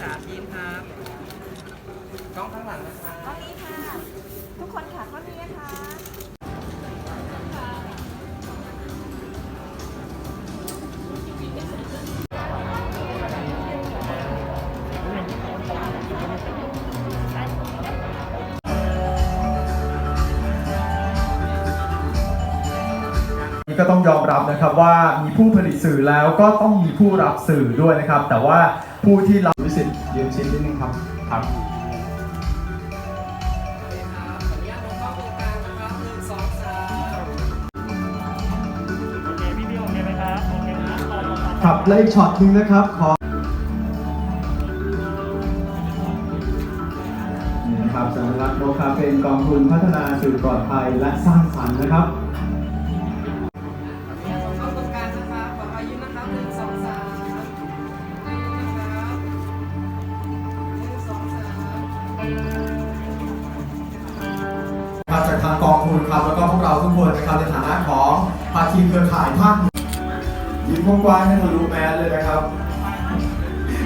สามยิ้มครับกล้องข้างหลังนะครับกล้องนี้ค่ะ ทุกคนค่ะกล้องนี้นะคะนี่ก็ต้องยอมรับนะครับว่ามีผู้ผลิตสื่อแล้วก็ต้องมีผู้รับสื่อด้วยนะครับ แต่ว่า ผู้ที่รับวิสิตยืนชิดนิดนึงครับครับโอเคครับขออนุญาตลงกล้องตรงกลางนะครับหนึ่งสองสามโอเคพี่พี่โอเคไหมครับโอเคนะรอรอรอครับและอีกช็อตหนึงนะครับขอนี่นะครับสัญลักษณ์โลคาเป็นกองทุนพัฒนาสื่อปลอดภัยและสร้างสรรค์นะครับ มาจากทางกองทุนครับแล้วก็พวกเราทุกคนนะครับในฐานะของภาคีเครือข่ายภาคยิ้มกว้างๆให้ทะลุแมสเลยนะครับ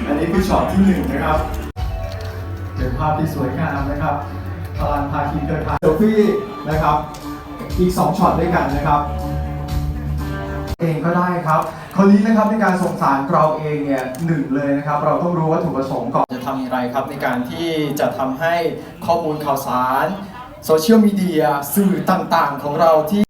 อันนี้คือช็อตที่หนึ่งนะครับ เป็นภาพที่สวยงามนะครับพลังภาคีเครือข่ายเซลฟี่นะครับ อีก2ช็อตด้วยกันนะครับเองก็ได้ครับคราวนี้นะครับในการส่งสารเราเองเนี่ยหนึ่งเลยนะครับ เราต้องรู้วัตถุประสงค์ก่อน ทำอย่างไรครับ ในการที่จะทำให้ข้อมูลข่าวสาร โซเชียลมีเดียสื่อต่างๆ ของเราที่